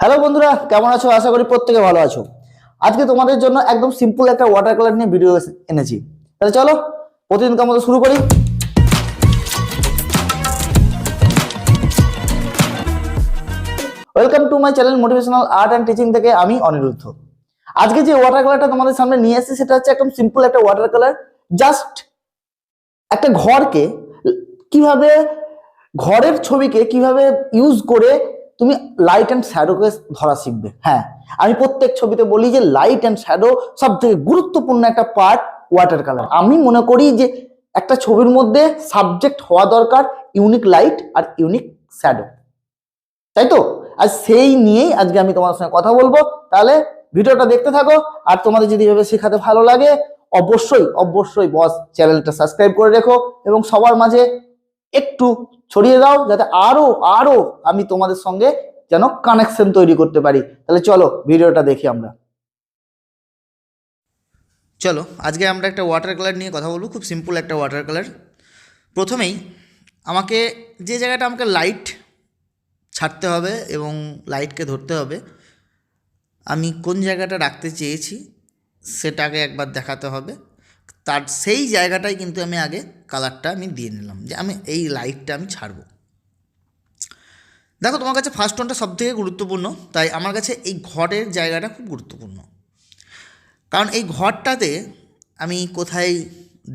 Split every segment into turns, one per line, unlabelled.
Hello বন্ধুরা, কেমন আছো? আশা করি প্রত্যেকে ভালো আছো। আজকে তোমাদের জন্য একদম সিম্পল একটা ওয়াটার কালার নিয়ে ভিডিও এনেছি। তাহলে চলো, প্রতিদিনকার মতো শুরু করি। Welcome to my channel motivational art and teaching থেকে আমি অনিরুদ্ধ। আজকে যে ওয়াটার কালারটা তোমাদের সামনে নিয়ে এসেছি, সেটা হচ্ছে একদম সিম্পল একটা ওয়াটার কালার জাস্ট একটা ঘরকে কীভাবে, ঘরের ছবিকে কীভাবে ইউজ করে তুমি লাইট অ্যান্ড শ্যাডোকে ধরা শিখবে। হ্যাঁ আমি প্রত্যেক ছবিতে বলি যে লাইট অ্যান্ড শ্যাডো সব থেকে গুরুত্বপূর্ণ একটা পার্ট ওয়াটার কালার আমি মনে করি যে একটা ছবির মধ্যে সাবজেক্ট হওয়া দরকার ইউনিক লাইট আর ইউনিক শ্যাডো তাই তো? আর সেই নিয়েই আজকে আমি তোমার সঙ্গে কথা বলব। তাহলে ভিডিওটা দেখতে থাকো আর তোমাদের যদি এভাবে শেখাতে ভালো লাগে, অবশ্যই অবশ্যই বস চ্যানেলটা সাবস্ক্রাইব করে রেখো এবং সবার মাঝে একটু ছড়িয়ে দাও যাতে আরও আরও আমি তোমাদের সঙ্গে যেন কানেকশন তৈরি করতে পারি। তাহলে চলো, ভিডিওটা দেখি আমরা।
চলো, আজকে আমরা একটা ওয়াটার কালার নিয়ে কথা বলব, খুব সিম্পল একটা ওয়াটার কালার প্রথমেই আমাকে যে জায়গাটা আমাকে লাইট ছাড়তে হবে এবং লাইটকে ধরতে হবে, আমি কোন জায়গাটা রাখতে চেয়েছি সেটাকে একবার দেখাতে হবে। তার সেই জায়গাটাই কিন্তু আমি আগে কালারটা আমি দিয়ে নিলাম, যে আমি এই লাইটটা আমি ছাড়বো। দেখো, তোমার কাছে ফার্স্ট টোনটা সব থেকে গুরুত্বপূর্ণ, তাই আমার কাছে এই ঘরের জায়গাটা খুব গুরুত্বপূর্ণ। কারণ এই ঘরটাতে আমি কোথায়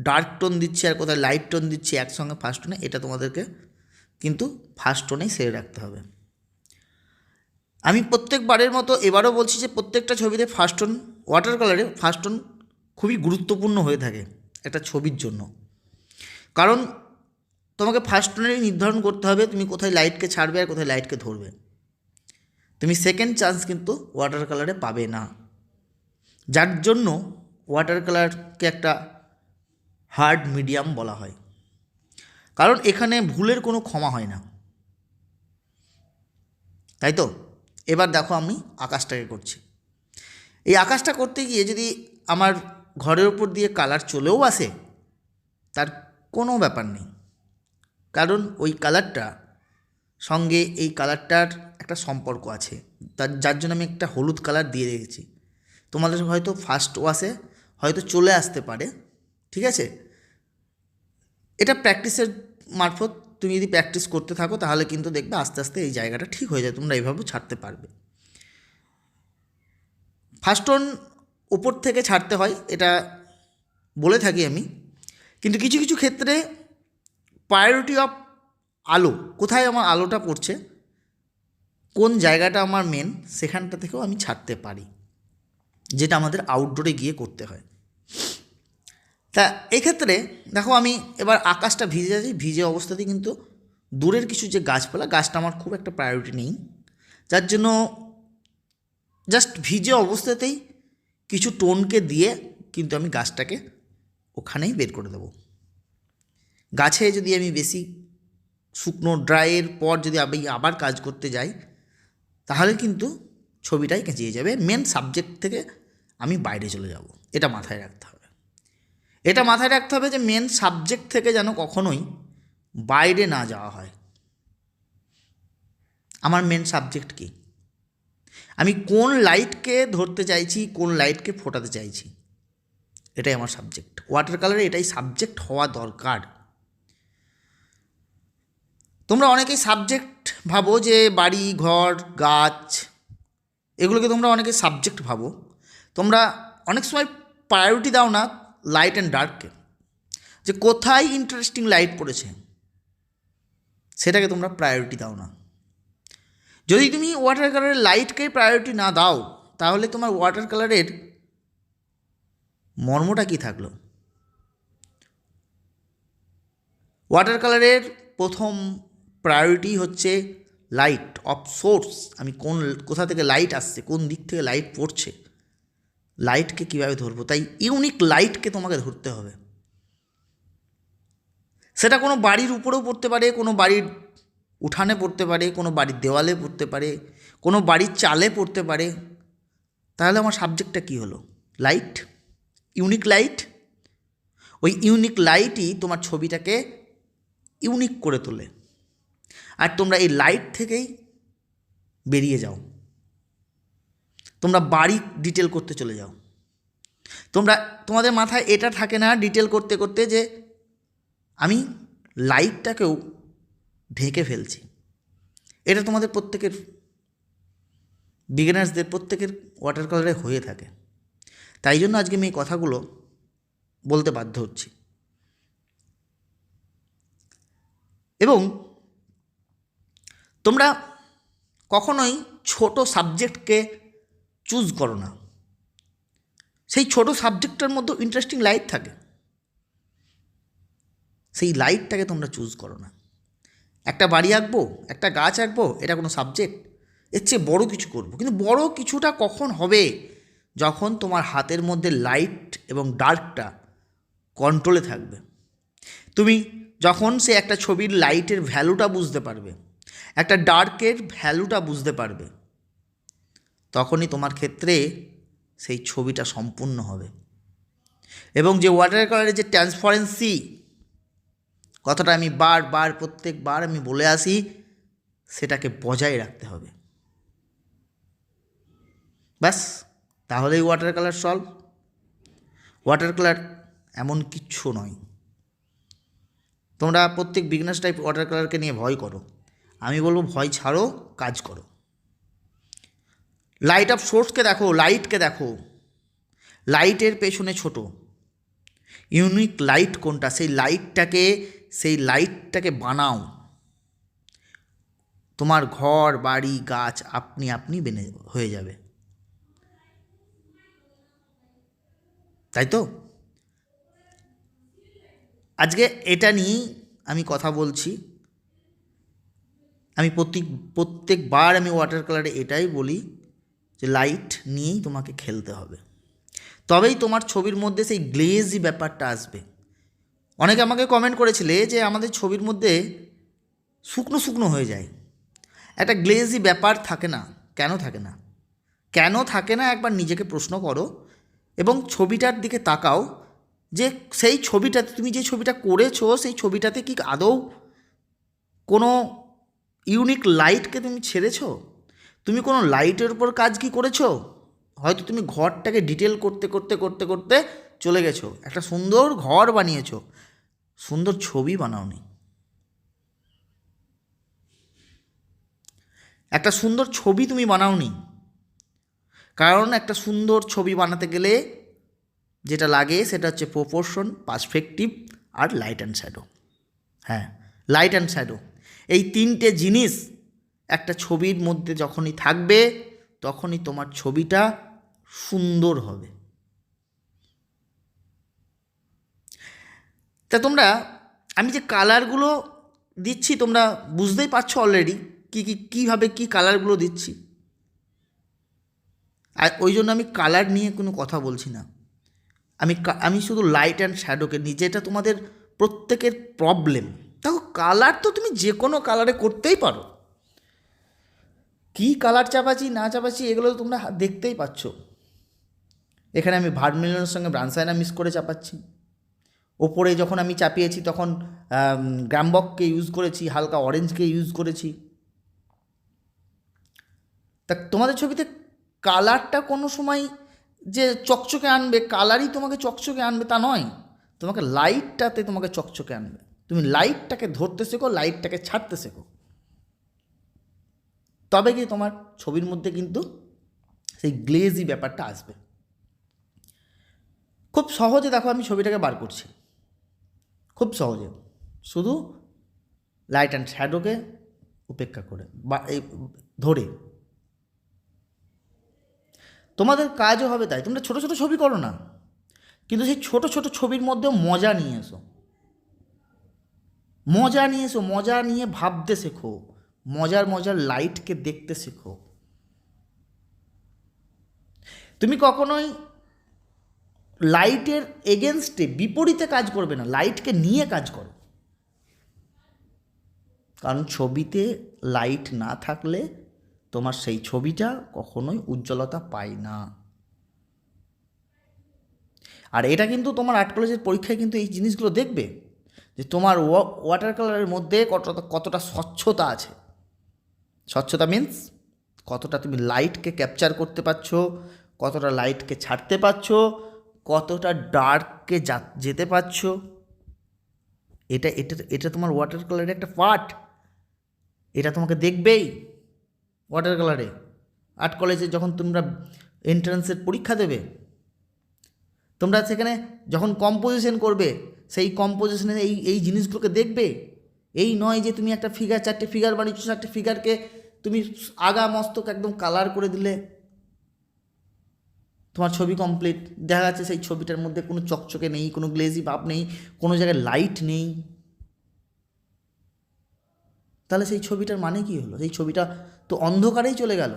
ডার্ক টোন দিচ্ছি আর কোথায় লাইট টোন দিচ্ছি একসঙ্গে ফার্স্ট টোনে এটা তোমাদেরকে কিন্তু ফার্স্ট টোনেই সেরে রাখতে হবে। আমি প্রত্যেকবারের মতো এবারও বলছি যে প্রত্যেকটা ছবিতে ফার্স্ট টোন ওয়াটার কালারে ফার্স্ট টোন খুবই গুরুত্বপূর্ণ হয়ে থাকে একটা ছবির জন্য। কারণ তোমাকে ফার্স্ট টোনেরই নির্ধারণ করতে হবে তুমি কোথায় লাইটকে ছাড়বে আর কোথায় লাইটকে ধরবে। তুমি সেকেন্ড চান্স কিন্তু ওয়াটার কালারে পাবে না। যার জন্য ওয়াটার কালারকে একটা হার্ড মিডিয়াম বলা হয়। কারণ এখানে ভুলের কোনো ক্ষমা হয় না। তাই তো? এবার দেখো আমি আকাশটাকে করছি। এই আকাশটা করতে গিয়ে যদি আমার ঘরের উপর দিয়ে কালার চলেও আসে, তার কোনো ব্যাপার নেই। কারণ ওই কালারটা সঙ্গে এই কালারটার একটা সম্পর্ক আছে। তার, যার জন্য আমি একটা হলুদ কালার দিয়ে রেখেছি। তোমাদের হয়তো ফার্স্ট ওয়াশে হয়তো চলে আসতে পারে, ঠিক আছে? এটা প্র্যাকটিসের মারফত তুমি যদি প্র্যাকটিস করতে থাকো, তাহলে কিন্তু দেখবে আস্তে আস্তে এই জায়গাটা ঠিক হয়ে যায়, তোমরা এইভাবেও ছাড়তে পারবে। ফার্স্ট টোন উপর থেকে ছাড়তে হয়, এটা বলে থাকি আমি। কিন্তু কিছু কিছু ক্ষেত্রে প্রায়োরিটি অফ আলো, কোথায় আমার আলোটা পড়ছে, কোন জায়গাটা আমার মেন সেখানটা থেকেও আমি ছাড়তে পারি, যেটা আমাদের আউটডোরে গিয়ে করতে হয়। তা এক্ষেত্রে দেখো আমি এবার আকাশটা ভিজে যাচ্ছি, ভিজে অবস্থাতেই কিন্তু দূরের কিছু যে গাছপালা, গাছটা আমার খুব একটা প্রায়োরিটি নেই। যার জন্য জাস্ট ভিজে অবস্থাতেই কিছু টোনকে দিয়ে কিন্তু আমি গাছটাকে ওখানেই বের করে দেবো। গাছে যদি আমি বেশি শুকনো, ড্রাইয়ের পর যদি আমি আবার কাজ করতে যাই, তাহলে কিন্তু ছবিটাই কেঁচিয়ে যাবে। মেন সাবজেক্ট থেকে আমি বাইরে চলে যাব। এটা মাথায় রাখতে হবে। এটা মাথায় রাখতে হবে যে মেন সাবজেক্ট থেকে যেন কখনোই বাইরে না যাওয়া হয়। আমার মেন সাবজেক্ট কি? আমি কোন লাইটকে ধরতে চাইছি, কোন লাইটকে ফোটাতে চাইছি? এটাই আমার সাবজেক্ট ওয়াটার কালারে এটাই সাবজেক্ট হওয়া দরকার। তোমরা অনেকেই সাবজেক্ট ভাবো যে বাড়ি, ঘর, গাছ, এগুলোকে তোমরা অনেকে সাবজেক্ট ভাবো। তোমরা অনেক সময় প্রায়োরিটি দাও না লাইট অ্যান্ড ডার্ককে যে কোথায় ইন্টারেস্টিং লাইট পড়েছে, সেটাকে তোমরা প্রায়োরিটি দাও না। যদি তুমি ওয়াটার কালারের লাইটকেই প্রায়োরিটি না দাও, তাহলে তোমার ওয়াটার কালারের মর্মটা কি থাকল? ওয়াটার কালারের প্রথম প্রায়োরিটি হচ্ছে লাইট অফ সোর্স আমি কোন, কোথা থেকে লাইট আসছে, কোন দিক থেকে লাইট পড়ছে লাইটকে কীভাবে ধরবো? তাই ইউনিক লাইটকে তোমাকে ধরতে হবে। সেটা কোনো বাড়ির উপরেও পড়তে পারে, কোনো বাড়ির উঠানে পড়তে পারে, কোনো বাড়ির দেওয়ালে পড়তে পারে, কোনো বাড়ির চালে পড়তে পারে। তাহলে আমার সাবজেক্টটা কী হলো? লাইট ইউনিক লাইট ওই ইউনিক লাইটই তোমার ছবিটাকে ইউনিক করে তোলে। আর তোমরা এই লাইট থেকেই বেরিয়ে যাও। তোমরা বাড়ি ডিটেল করতে চলে যাও। তোমরা, তোমাদের মাথায় এটা থাকে না ডিটেল করতে করতে যে আমি লাইটটাকেও ঢেকে ফেলছি। এটা তোমাদের প্রত্যেকের বিগিনার্সদের প্রত্যেকের ওয়াটার কালারে হয়ে থাকে। তাই জন্য আজকে আমি এই কথাগুলো বলতে বাধ্য হচ্ছি। এবং তোমরা কখনোই ছোট সাবজেক্টকে চুজ করো না। সেই ছোট সাবজেক্টটার মধ্যে ইন্টারেস্টিং লাইট থাকে। সেই লাইটটাকে তোমরা চুজ করো না। একটা বাড়ি আঁকবো, একটা গাছ আঁকবো, এটা কোনো সাবজেক্ট এর চেয়ে বড়ো কিছু করব। কিন্তু বড় কিছুটা কখন হবে? যখন তোমার হাতের মধ্যে লাইট এবং ডার্কটা কন্ট্রোলে থাকবে। তুমি যখন সে একটা ছবির লাইটের ভ্যালুটা বুঝতে পারবে, একটা ডার্কের ভ্যালুটা বুঝতে পারবে, তখনই তোমার ক্ষেত্রে সেই ছবিটা সম্পূর্ণ হবে। এবং যে ওয়াটার কালারের যে ট্রান্সপারেন্সি কথাটা আমি বার বারবার প্রত্যেকবার আমি বলে আসি, সেটাকে বজায় রাখতে হবে। ব্যাস, তাহলেই water colour solve water colour এমন কিচ্ছু নয়। তোমরা প্রত্যেক বিগনার্স টাইপ ওয়াটার কালারকে নিয়ে ভয় করো। আমি বলব ভয় ছাড়ো, কাজ করো। লাইট অফ সোর্সকে দেখো লাইটকে দেখো। লাইটের পেছনে ছোট। ইউনিক লাইট কোনটা? সেই লাইটটাকে সেই লাইটটাকে বানাও। তোমার ঘর, বাড়ি, গাছ আপনি আপনি বেনে হয়ে যাবে। তাই তো? আজকে এটা নিয়েই আমি কথা বলছি। আমি প্রত্যেক প্রত্যেকবার আমি ওয়াটার কালারে এটাই বলি যে লাইট নিয়েই তোমাকে খেলতে হবে। তবেই তোমার ছবির মধ্যে সেই গ্লেজি ব্যাপারটা আসবে। অনেকে আমাকে কমেন্ট করেছিলে যে আমাদের ছবির মধ্যে শুকনো শুকনো হয়ে যায়। একটা গ্লেজি ব্যাপার থাকে না, কেন থাকে না? কেন থাকে না? একবার নিজেকে প্রশ্ন করো এবং ছবিটার দিকে তাকাও যে সেই ছবিটাতে তুমি যে ছবিটা করেছ, সেই ছবিটাতে কি আদৌ কোনো ইউনিক লাইটকে তুমি ছেড়েছো? তুমি কোনো লাইটের উপর কাজ কি করেছ? হয়তো তুমি ঘরটাকে ডিটেল করতে করতে করতে করতে চলে গেছো। একটা সুন্দর ঘর বানিয়েছো। সুন্দর ছবি বানাওনি। একটা সুন্দর ছবি তুমি বানাওনি। কারণ একটা সুন্দর ছবি বানাতে গেলে যেটা লাগে সেটা হচ্ছে প্রপোর্শন পারসপেক্টিভ আর লাইট অ্যান্ড শ্যাডো হ্যাঁ লাইট অ্যান্ড শ্যাডো এই তিনটে জিনিস একটা ছবির মধ্যে যখনই থাকবে, তখনই তোমার ছবিটা সুন্দর হবে। তা তোমরা, আমি যে কালারগুলো দিচ্ছি, তোমরা বুঝতেই পারছ অলরেডি কী কী, কীভাবে কী কালারগুলো দিচ্ছি। আর ওই জন্য আমি কালার নিয়ে কোনো কথা বলছি না। আমি আমি শুধু লাইট অ্যান্ড শ্যাডোকে নিয়ে, যেটা তোমাদের প্রত্যেকের প্রবলেম দেখো কালার তো তুমি যে কোনো কালারে করতেই পারো। কী কালার চাপাচ্ছি, না চাপাচ্ছি, এগুলো তো তোমরা দেখতেই পাচ্ছ। এখানে আমি ভার্মিলনের সঙ্গে ব্রানসাইনা মিস করে চাপাচ্ছি। ওপরে যখন আমি চাপিয়েছি তখন গ্রামবককে ইউজ করেছি, হালকা অরেঞ্জকে ইউজ করেছি। তা তোমাদের ছবিতে কালারটা কোনো সময় যে চকচকে আনবে কালারই তোমাকে চকচকে আনবে তা নয়। তোমাকে লাইটটাতে তোমাকে চকচকে আনবে। তুমি লাইটটাকে ধরতে শেখো লাইটটাকে ছাড়তে শেখো। তবে কি তোমার ছবির মধ্যে কিন্তু সেই গ্লেজি ব্যাপারটা আসবে। খুব সহজে দেখো আমি ছবিটাকে বার করছি। খুব সহজে। শুধু লাইট অ্যান্ড শ্যাডোকে উপেক্ষা করে বা এই ধরে। তোমাদের কাজও হবে তাই। তোমরা ছোট ছোট ছবি করো না। কিন্তু সেই ছোট ছোট ছবির মধ্যেও মজা নিয়ে এসো। মজা নিয়ে এসো, মজা নিয়ে ভাবতে শেখো। মজার মজার লাইটকে দেখতে শেখো। তুমি কখনোই লাইটের এগেনস্টে বিপরীতে কাজ করবে না। লাইটকে নিয়ে কাজ করো। কারণ ছবিতে লাইট না থাকলে তোমার সেই ছবিটা কখনোই উজ্জ্বলতা পায় না। আর এটা কিন্তু তোমার আর্ট কলেজের পরীক্ষায় কিন্তু এই জিনিসগুলো দেখবে যে তোমার ওয়াটার কালারের মধ্যে কতটা কতটা স্বচ্ছতা আছে। স্বচ্ছতা মিন্স কতটা তুমি লাইটকে ক্যাপচার করতে পারছ, কতটা লাইটকে ছাড়তে পারছ কতটা ডার্ককে যেতে পারছ? এটা এটা এটা তোমার ওয়াটার কালারের একটা পার্ট। এটা তোমাকে দেখবেই ওয়াটার কালারে আর্ট কলেজে যখন তোমরা এন্ট্রান্সের পরীক্ষা দেবে, তোমরা সেখানে যখন কম্পোজিশন করবে, সেই কম্পোজিশনে এই এই জিনিসগুলোকে দেখবে। এই নয় যে তুমি একটা ফিগার চারটে ফিগার বানিয়েছো, চারটে ফিগারকে তুমি আগা মস্তক একদম কালার করে দিলে। তোমার ছবি কমপ্লিট দেখা যাচ্ছে সেই ছবিটার মধ্যে কোনো চকচকে নেই, কোনো গ্লেজি ভাব নেই, কোনো জায়গায় লাইট নেই। তাহলে সেই ছবিটার মানে কি হলো? সেই ছবিটা তো অন্ধকারেই চলে গেল।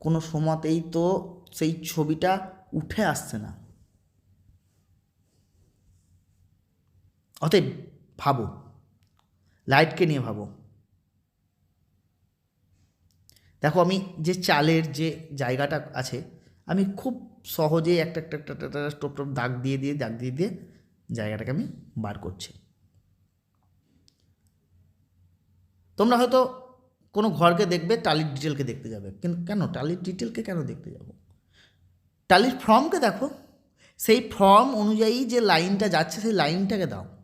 কোনো সময়তেই তো সেই ছবিটা উঠে আসছে না। অতএব ভাবো লাইটকে নিয়ে ভাবো। দেখো আমি যে চালের যে জায়গাটা আছে আমি খুব সহজে একটা একটা একটা একটা টোপ টোপ দাগ দিয়ে দিয়ে, দাগ দিয়ে দিয়ে জায়গাটাকে আমি বার করছি। তোমরা হয়তো কোনো ঘরকে দেখবে, টালির ডিটেলকে দেখতে যাবে। কিন্তু কেন? টালির ডিটেলকে কেন দেখতে যাব? টালির ফর্মকে দেখো। সেই ফর্ম অনুযায়ী যে লাইনটা যাচ্ছে, সেই লাইনটাকে দাও।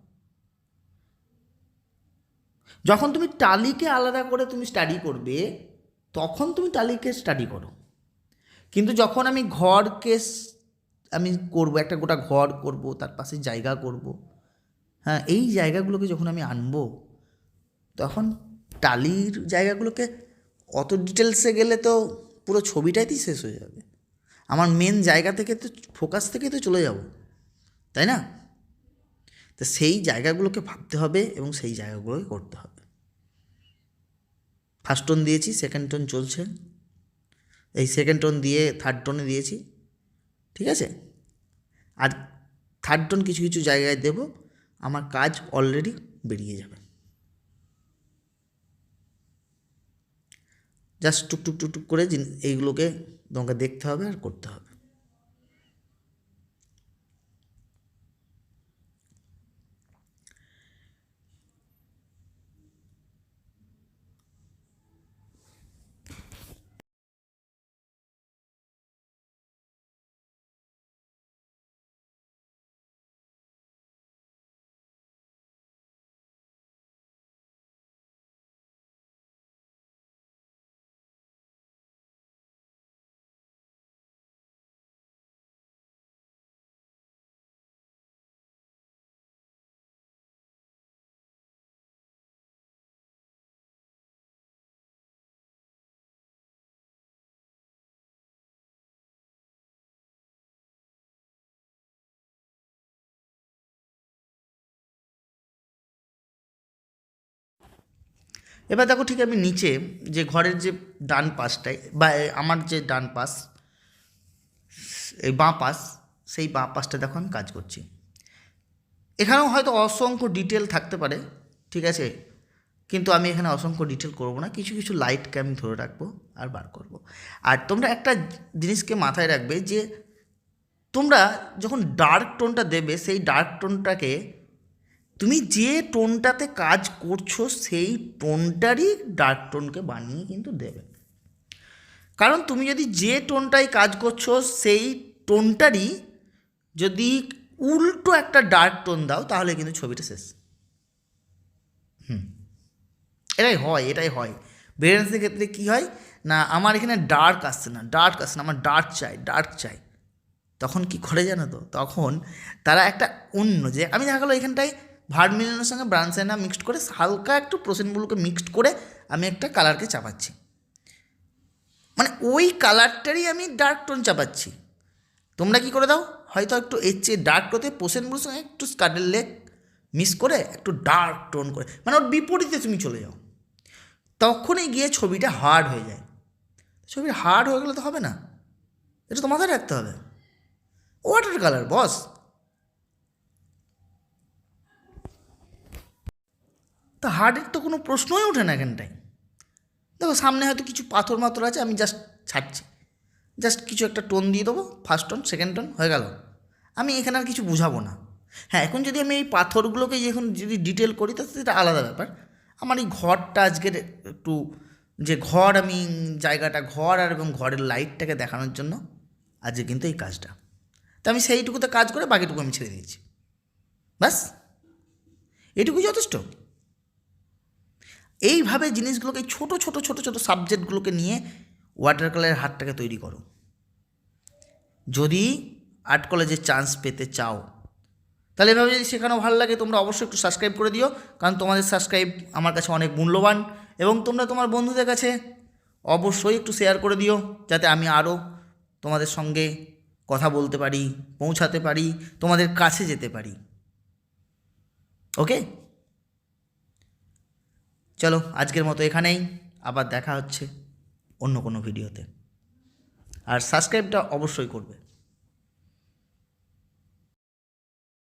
যখন তুমি টালিকে আলাদা করে তুমি স্টাডি করবে, তখন তুমি টালিকে স্টাডি করো। কিন্তু যখন আমি ঘরকে আমি করব, একটা গোটা ঘর করব, তার পাশে জায়গা করব হ্যাঁ এই জায়গাগুলোকে যখন আমি আনব, তখন টালির জায়গাগুলোকে অত ডিটেলসে গেলে তো পুরো ছবিটাইতেই শেষ হয়ে যাবে। আমার মেন জায়গা থেকে তো ফোকাস থেকে তো চলে যাব, তাই না? তো সেই জায়গাগুলোকে ভাবতে হবে এবং সেই জায়গাগুলোকে করতে হবে। ফার্স্ট টোন দিয়েছি সেকেন্ড টোন চলছে। এই সেকেন্ড টোন দিয়ে থার্ড টোনে দিয়েছি, ঠিক আছে? আর থার্ড টোন কিছু কিছু জায়গায় দেব, আমার কাজ অলরেডি বেরিয়ে যাবে। জাস্ট টুক টুক টুক করে এইগুলোকে তোমাকে দেখতে হবে আর করতে হবে। এবার দেখো ঠিক আমি নিচে যে ঘরের যে ডান পাশটায় বা আমার যে ডান পাশ এই বাঁ পাশ, সেই বাঁ পাশটা দেখো আমি কাজ করছি। এখানেও হয়তো অসংখ্য ডিটেল থাকতে পারে, ঠিক আছে? কিন্তু আমি এখানে অসংখ্য ডিটেল করব না, কিছু কিছু লাইটকে আমি ধরে রাখব আর বার করব। আর তোমরা একটা জিনিসকে মাথায় রাখবে যে তোমরা যখন ডার্ক টোনটা দেবে, সেই ডার্ক টোনটাকে তুমি যে টোনটাতে কাজ করছ, সেই টোনটারই ডার্ক টোনকে বানিয়ে কিন্তু দেবে। কারণ তুমি যদি যে টোনটাই কাজ করছ, সেই টোনটারই যদি উল্টো একটা ডার্ক টোন দাও, তাহলে কিন্তু ছবিটা শেষ। হুম। এটাই হয় এটাই হয়। ভেরিয়েন্সের ক্ষেত্রে কী হয়? না, আমার এখানে ডার্ক আসছে না, ডার্ক আসছে না, আমার ডার্ক চাই ডার্ক চাই। তখন কি করে জানো তো? তখন তারা একটা অন্য যে, আমি দেখা গেলো এখানটায় ভার্মিলিনের সঙ্গে ব্রানসাইনা মিক্সড করে হালকা একটু প্রোসেনগুলোকে মিক্সড করে আমি একটা কালারকে চাপাচ্ছি। মানে ওই কালারটারই আমি ডার্ক টোন চাপাচ্ছি। তোমরা কি করে দাও? হয়তো একটু এর চেয়ে ডার্ক টোতে পোষেনগুলোর সঙ্গে একটু স্কাডের লেক মিক্স করে একটু ডার্ক টোন করে মানে ওর বিপরীতে তুমি চলে যাও। তখনই গিয়ে ছবিটা হার্ড হয়ে যায়। ছবিটা হার্ড হয়ে গেলে তো হবে না। এটা তো মাথায় রাখতে হবে। ওয়াটার কালার বস তা হার্টের তো কোনো প্রশ্নই ওঠে না এখানটায়। দেখো, সামনে হয়তো কিছু পাথর মাথর আছে, আমি জাস্ট ছাড়ছি। জাস্ট কিছু একটা টোন দিয়ে দেবো ফার্স্ট টোন সেকেন্ড টোন হয়ে গেল। আমি এখানে আর কিছু বুঝাবো না। হ্যাঁ এখন যদি আমি এই পাথরগুলোকে এখন যদি ডিটেল করি তাহলে সেটা আলাদা ব্যাপার। আমার এই ঘরটা আজকের একটু, যে ঘর আমি, জায়গাটা ঘর আর এবং ঘরের লাইটটাকে দেখানোর জন্য, আজকে কিন্তু এই কাজটা। তো আমি সেইটুকুতে কাজ করে বাকিটুকু আমি ছেড়ে দিয়েছি। ব্যাস। এটুকুই যথেষ্ট। এইভাবে জিনিসগুলোকে ছোট ছোট ছোট ছোট সাবজেক্টগুলোকে নিয়ে ওয়াটার কালারের হাতটাকে তৈরি করো। যদি আর্ট কলেজে চান্স পেতে চাও, তাহলে এভাবে যদি শেখানো ভালো লাগে, তোমরা অবশ্যই একটু সাবস্ক্রাইব করে দিও, কারণ তোমাদের সাবস্ক্রাইব আমার কাছে অনেক মূল্যবান এবং তোমরা তোমার বন্ধুদের কাছে অবশ্যই একটু শেয়ার করে দিও, যাতে আমি আরও তোমাদের সঙ্গে কথা বলতে পারি, পৌঁছাতে পারি, তোমাদের কাছে যেতে পারি। ওকে চলো আজকের মতো এখানেই আবার দেখা হচ্ছে অন্য কোনো ভিডিওতে। আর সাবস্ক্রাইবটা অবশ্যই করবে।